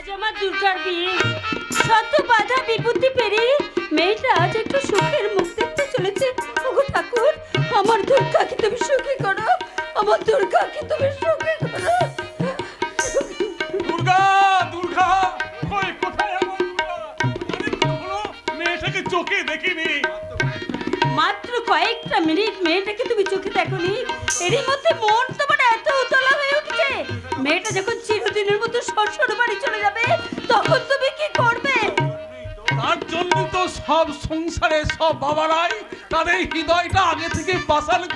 আজ আমার দুর্গার বিয়ে শত বাধা বিপত্তি পেরিয়ে মেয়েটা আজ একটু সুখের মুখ দেখতে চলেছে। ওগো ঠাকুর আমার দুর্গাকে তুমি সুখী করো। আমার দুর্গাকে তুমি সুখী করো। দুর্গা দুর্গা কই কোথায় আমার দুর্গা? অনেকক্ষণ হলো মেয়েটাকে চোখে দেখিনি। মাত্র কয়েকটা মিনিট মেয়েটাকে তুমি চোখে দেখোনি। এরই মধ্যে মন তোমার এত উতলা হয়ে মেয়েটা যখন চিরদিনের মতো শ্বশুর বাড়ি চলে যাবে তখন তুমি কি করবে? তার জন্য তো সব সংসারে সব বাবারাই তাদের হৃদয়টা আগে থেকে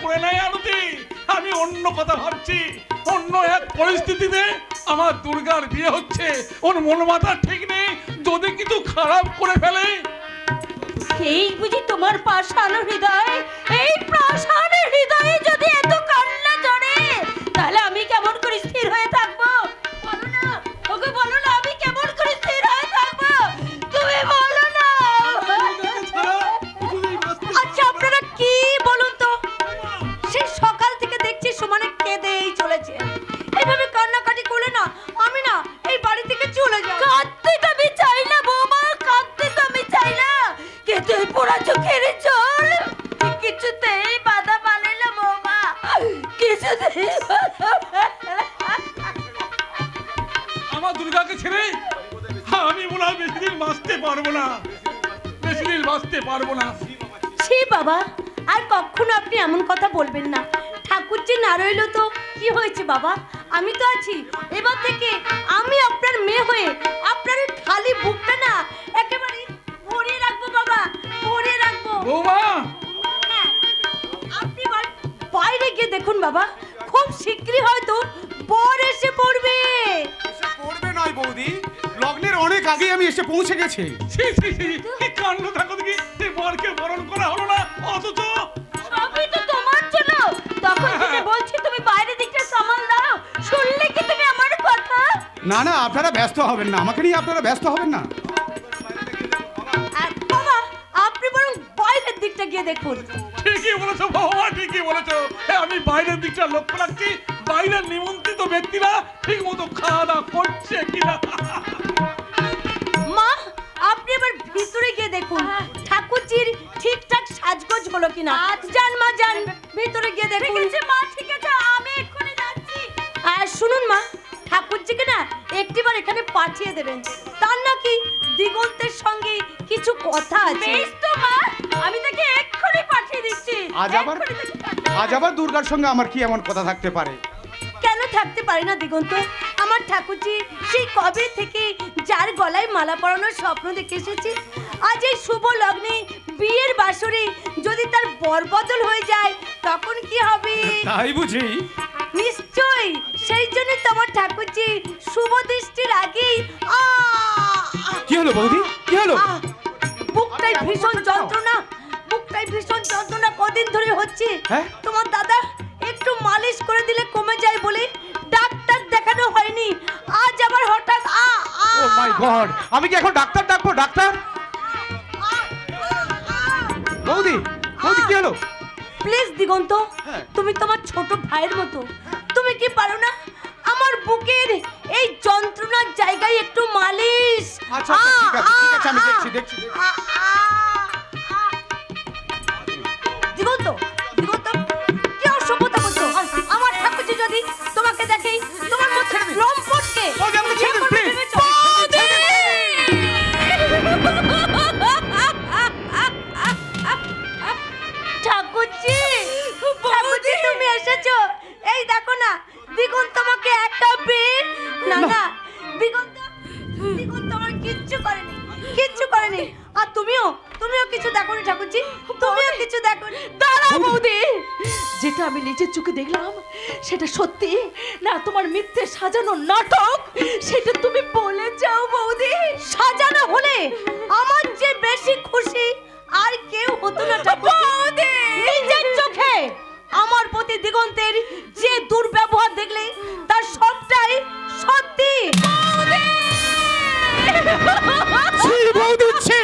করে নেয় আরতি। আমি অন্য কথা ভাবছি। অন্য এক পরিস্থিতিতে আমার দুর্গার বিয়ে হচ্ছে। ওর মন মাথা ঠিক নেই। যদি কিছু খারাপ করে ফেলে। এই বুঝি তোমার পাষাণ হৃদয়? এই পাষাণ হৃদয়ে যদি আমার দুর্গাকে ছেড়ে আমি মনে হয় বেশি দিন বাঁচতে পারব না। বেশি দিন বাঁচতে পারব না। ছি বাবা আর কখনো আপনি এমন কথা বলবেন না। ঠাকুর যে না রইল তো কি হয়েছে বাবা? আমি তো আছি। এবার থেকে আমি আপনার মেয়ে হয়ে আপনার খালি বুকটা না একেবারে ভরিয়ে রাখব বাবা ভরিয়ে রাখব। বৌমা! হ্যাঁ, আপনি বাইরে গিয়ে দেখুন বাবা খুব শীঘ্রই হয়তো বর এসে পড়বে। নয় বৌদি লগ্নের অনেক আগেই আমি এসে পৌঁছে গেছি। ছি ছি ছি কি কাণ্ড থাকো দেখি। এই বরকে বরণ করা হলো না অথচ সবই তো তোমার জন্য। তখন থেকে বলছি তুমি বাইরের দিকটা সামাল দাও। শুনলে কি তুমি আমার কথা? না না আপনারা ব্যস্ত হবেন না। আমাকে নিয়ে আপনারা ব্যস্ত হবেন না। বাবা আপনি বরং বাইরের দিকটা গিয়ে দেখুন। ঠিকই বলেছ বাবা ঠিকই বলেছ। আমি বাইরের দিকটা লক্ষ্য রাখছি। বাইরের নিমন্ত্রিত ব্যক্তিরা ঠিক মতো খাওয়া দাওয়া করছে কিনা? মা আপনি এবার ভিতরে গিয়ে দেখুন। ঠাকুরজির ঠিকঠাক সাজগোজ হলো কিনা। যান মা যান। ভিতরে গিয়ে দেখুন। ঠিক আছে মা ঠিক আছে আমি এক্ষুনি যাচ্ছি। আর শুনুন মা ঠাকুরজিকে না একটিবার এখানে পাঠিয়ে দেবেন। তার নাকি দিগন্তের সঙ্গে কিছু কথা আছে। বেশ তো মা আমি তাকে এক্ষুনি পাঠিয়ে দিচ্ছি। আজ আবার এক্ষুনি তাকে পাঠিয়ে- আজ আবার দুর্গার সঙ্গে আমার কি এমন কথা থাকতে পারে? কেন থাকতে পারে না দিগন্ত? আমার ঠাকুরজি সেই কবে থেকে যার গলায় মালা পরানোর স্বপ্ন দেখে এসেছি? আজ এই শুভ লগ্নে বিয়ের বাসরে যদি তার বরবদল হয়ে যায় তখন কি হবে? তাই বুঝি। নিশ্চয়ই সেই জন্য তোমার ঠাকুরজি শুভ দৃষ্টির আগেই কি হলো বৌদি? কি হলো? বুকটাই ভীষণ যন্ত্রণা বুকটাই ভীষণ যন্ত্রণা কদিন ধরে হচ্ছে। হ্যাঁ? তোমার দাদা মালিশ করে দিলে কমে যায় বলে ডাক্তার দেখানো হয়নি। আজ আবার হঠাৎ আ ও মাই গড আমি কি এখন ডাক্তার ডাকবো ডাক্তার? বৌদি বৌদি কি হলো? প্লিজ দিগন্ত হ্যাঁ। তুমি তোমার ছোট ভাইয়ের মতো। তুমি কি পারো না? আমার বুকের এই যন্ত্রণার জায়গায় একটু মালিশ। আচ্ছা, আচ্ছা, ঠিক আছে, ঠিক আছে, আমি দেখছি, দেখছি, দিগন্ত সেটা সত্যি? না তোমার মিথ্যে সাজানো নাটক? সেটা তুমি বলে যাও বৌদি। সাজানো হলে আমার যে বেশি খুশি আর কেউ হতো না ঠাকুরজি নিজের চোখে আমার প্রতি দিগন্তের যে দুর্ব্যবহার দেখলে তার সবটাই সত্যি। বৌদি ছি!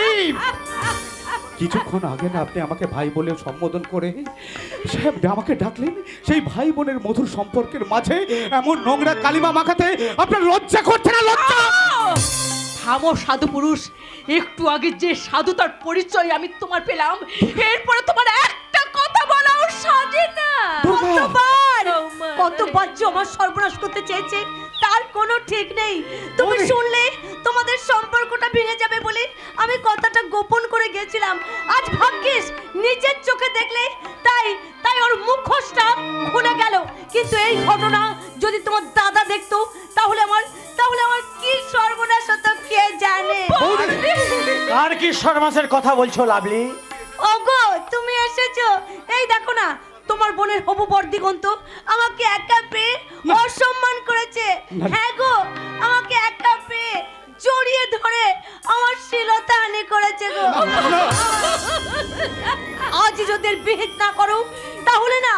কিছুক্ষণ আগে না আপনি আমাকে ভাই বলে সম্বোধন করে সে আমাকে ডাকলেন। সেই ভাই বোনের মধুর সম্পর্কের মাঝে এমন নোংরা কালিমা মাখাতে আপনার লজ্জা করছে না লজ্জা? থামো সাধু পুরুষ। একটু আগে যে সাধুতার পরিচয় আমি তোমার পেলাম এরপরে তোমার একটা কথা বলাও সাজে না। কতবার? কতবার যে আমার সর্বনাশ করতে চেয়েছে কোনো ঠিক নেই। তুমি শুনলে তোমাদের সম্পর্কটা ভেঙে যাবে বলে আমি কথাটা গোপন করে গেছিলাম। আজ ভাগ্যিস নিজের চোখে দেখলে তাই তাই ওর মুখোশটা খুলে গেল। কিন্তু এই ঘটনা যদি তোমার দাদা দেখতো তাহলে আমার তাহলে আমার কি সর্বনাশ হতো কে জানে? আর কি সর্মাসের কথা বলছো লাভলি? ওগো তুমি এসেছ। এই দেখো না তোমার বোনের হবু বর্দিগন্ত আমাকে একা পেয়ে অসম্মান করেছে। হ্যাঁ গো আমাকে একা পেয়ে জড়িয়ে ধরে আমার শিলতা হানি করেছে গো। আজ যদি বিহিত না করো তাহলে না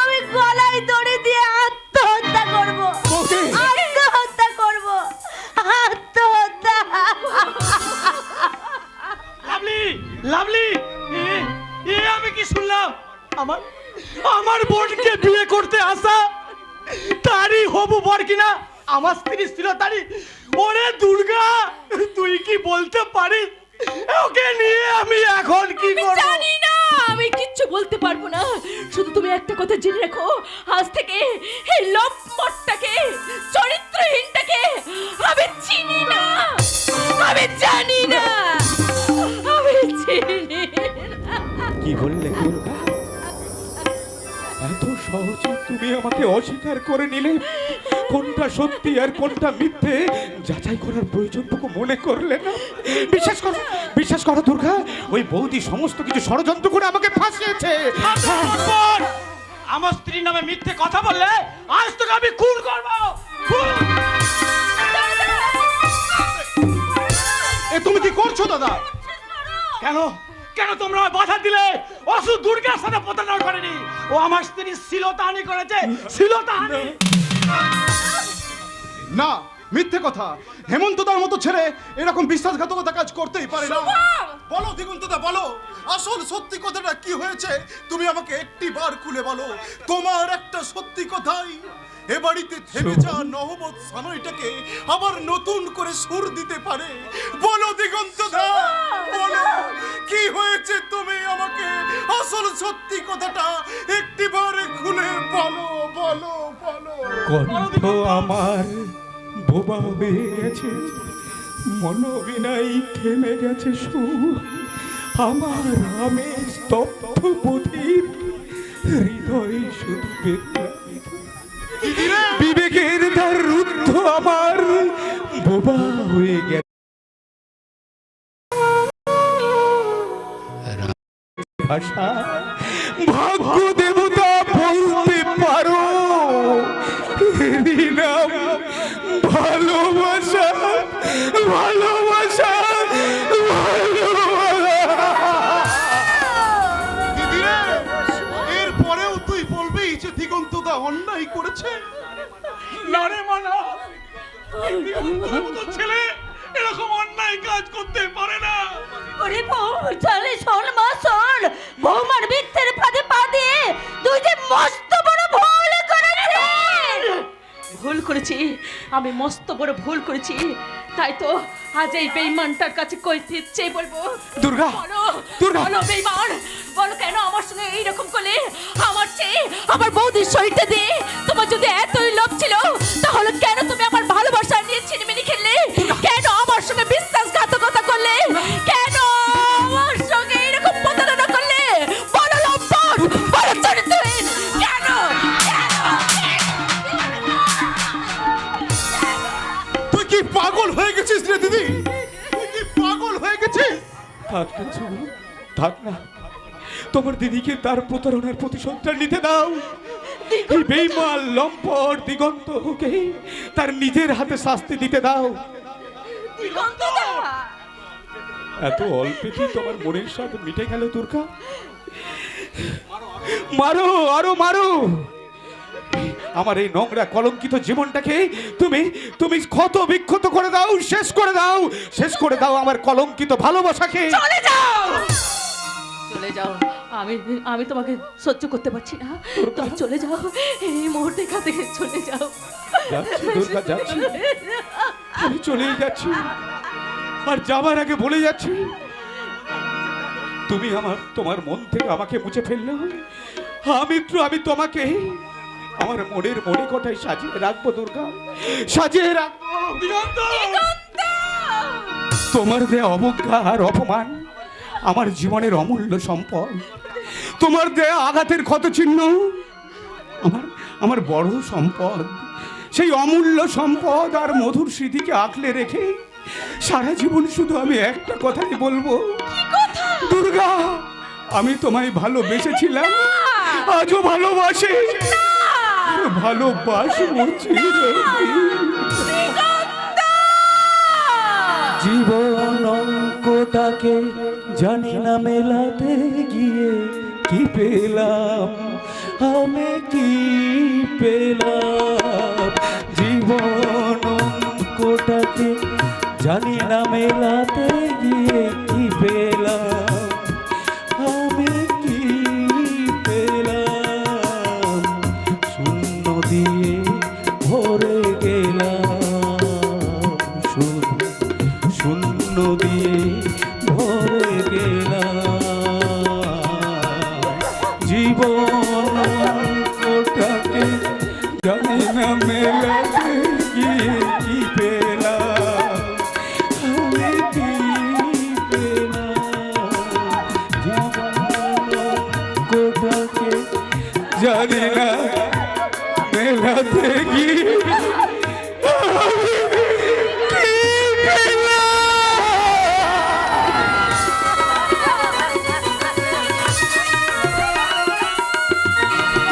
আমি গলায় দড়ি দিয়ে আত্মহত্যা করব। করতে আসা তারই হবু বর কিনা? আমার স্ত্রী ছিল তারই। ওরে দুর্গা তুই কি বলতে পারিস? ওকে নিয়ে আমি এখন কি করব? জানি না আমি কিচ্ছু বলতে পারব না। শুধু তুমি একটা কথা জেনে রাখো আজ থেকে এই লম্পটটাকে চরিত্রহীনটাকে আমি চিনি না আমি জানি না। আমাকে অস্বীকার করে নিলে? কোনটা সত্যি আর কোনটা মিথ্যে? যাচাই করার প্রয়োজনটুকু মনে করলে না? বিশ্বাস করো বিশ্বাস করো দুর্গা ওই বৌদি সমস্ত কিছু ষড়যন্ত্র করে আমাকে ফাঁসিয়েছে। আমার স্ত্রীর নামে মিথ্যে কথা বললে আজ তোকে আমি খুন করব। এ তুমি কি করছ দাদা? কেন? কেন তোমরা আমায় বাধা দিলে? অসু দুর্গার সাথে প্রতারণা করেনি। ও আমার স্ত্রী শিলতাহানি করেছে। শিলতাহানি! না মিথ্যে কথা। হেমন্তদার মতো ছেড়ে এরকম বিশ্বাসঘাতকতা কাজ করতেই পারে না। বলো দিগন্তদা বলো। আসল সত্যি কথাটা কি হয়েছে? তুমি আমাকে একটি বার খুলে বলো। তোমার একটা সত্যি কথাই এ বাড়িতে থেমে যা নহবত সানয়টাকে আবার নতুন করে সুর দিতে পারে। বলো দিগন্তদা বলো, কি হয়েছে তুমি আমাকে? আসল সত্যি কথাটা একটি বার খুলে বলো বলো বলো। কণ্ঠ আমার বোবা হয়ে গেছে মনোবিনাই থেমে গেছে সুর। আমার আমি স্তব্ধ বুধির হৃদয় শুধু বেদনাবিধ। বিবেকের দ্বার রুদ্ধ আমার। বোবা হয়ে ভাষা ভাগ্য দেবতা বলতে পারো। ভালোবাসা ভালোবাসা না রে মানা ছেলে এরকম অন্যায় কাজ করতে পারে না। ওরে বউ চলে শোন মা শোন। বৌমার মিথ্যের ফাঁদে পা দিয়ে তুই যে মস্ত বড় ভুল করেছিস। ভুল করেছি আমি মস্ত বড় ভুল করেছি। তাই তো আজ এই বেইমানটার কাছে কই চেয়ে বলব। দুর্গা দুর্গা। বলো বেইমান বলো কেন আমার সঙ্গে এইরকম করলে? আমার চেয়ে আমার বৌদির শরীরটা দিয়ে থাক না। থাক না। তোমার দিদিকে তার প্রতারণার প্রতিশোধটা নিতে দাও। এই বেইমাল লম্পট দিগন্ত ওকে তার নিজের হাতে শাস্তি দিতে দাও। এত অল্পেতেই তোমার মনের স্বাদ মিটে গেল দুর্গা। মারো আরও মারো। আমার এই নোংরা কলঙ্কিত জীবনটাকে তুমি তুমি ক্ষত বিক্ষত করে দাও শেষ করে দাও শেষ করে দাও আমার কলঙ্কিত ভালোবাসাকে। চলে যাও! চলে যাও। আমি আমি তোমাকে সহ্য করতে পারছি না। তুমি চলে যাও। এই মুহূর্তে থেকে চলে যাও। যাচ্ছি দুর্গা যাচ্ছি। আমি চলেই যাচ্ছি। আর যাবার আগে বলে যাচ্ছি তুমি আমার তোমার মন থেকে আমাকে মুছে ফেললেও আমি তো আমি তোমাকে আমার মনের মনে কটাই সাজিয়ে রাখব দুর্গা। সাজিয়ে রাখব। তোমার দেয়া অবজ্ঞা আর অপমান আমার জীবনের অমূল্য সম্পদ তোমার দেয়া আঘাতের ক্ষত চিহ্ন আমার আমার বড় সম্পদ সেই অমূল্য সম্পদ আর মধুর স্মৃতিকে আঁকলে রেখে সারা জীবন শুধু আমি একটা কথাই বলব। দুর্গা আমি তোমায় ভালোবেসেছিলাম। আজও ভালোবাসি। ভালোবাসবো। জীবন অঙ্কটাকে জানি না মেলাতে গিয়ে কি পেলাম? আমি কি পেলাম? জীবন অঙ্কটাকে জানি না মেলাতে গিয়ে কি পেলাম? দিয়ে কোটাকে জানি না মেলাতে গিয়ে